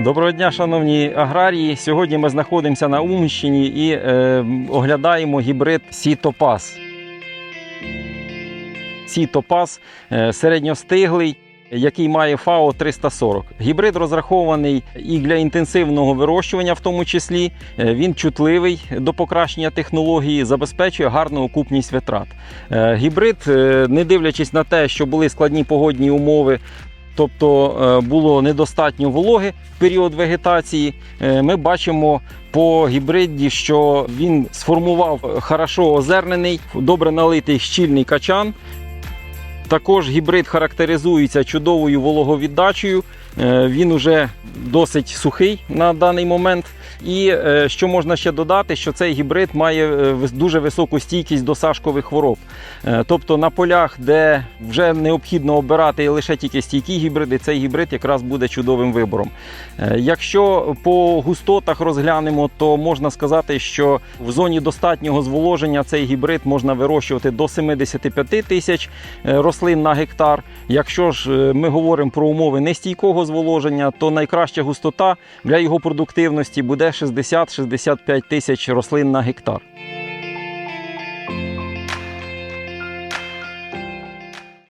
Доброго дня, шановні аграрії. Сьогодні ми знаходимося на Умщині і е, оглядаємо гібрид Сітопас. Сітопас е, середньостиглий, який має ФАО 340. Гібрид розрахований і для інтенсивного вирощування, в тому числі. Е, Він чутливий до покращення технології, забезпечує гарну окупність витрат. Е, Гібрид, не дивлячись на те, що були складні погодні умови, тобто е, було недостатньо вологи в період вегетації. Е, Ми бачимо по гібриді, що він сформував хорошо озернений, добре налитий щільний качан. Також гібрид характеризується чудовою вологовіддачею. Е, Він уже досить сухий на даний момент. І е, що можна ще додати, що цей гібрид має е, дуже високу стійкість до сашкових хвороб. Тобто на полях, де вже необхідно обирати лише тільки стійкі гібриди, цей гібрид якраз буде чудовим вибором. Якщо по густотах розглянемо, то можна сказати, що в зоні достатнього зволоження цей гібрид можна вирощувати до 75 тисяч е, рослин на гектар. Якщо ж е, ми говоримо про умови нестійкого зволоження, то найкраща густота для його продуктивності буде 60-65 тисяч рослин на гектар.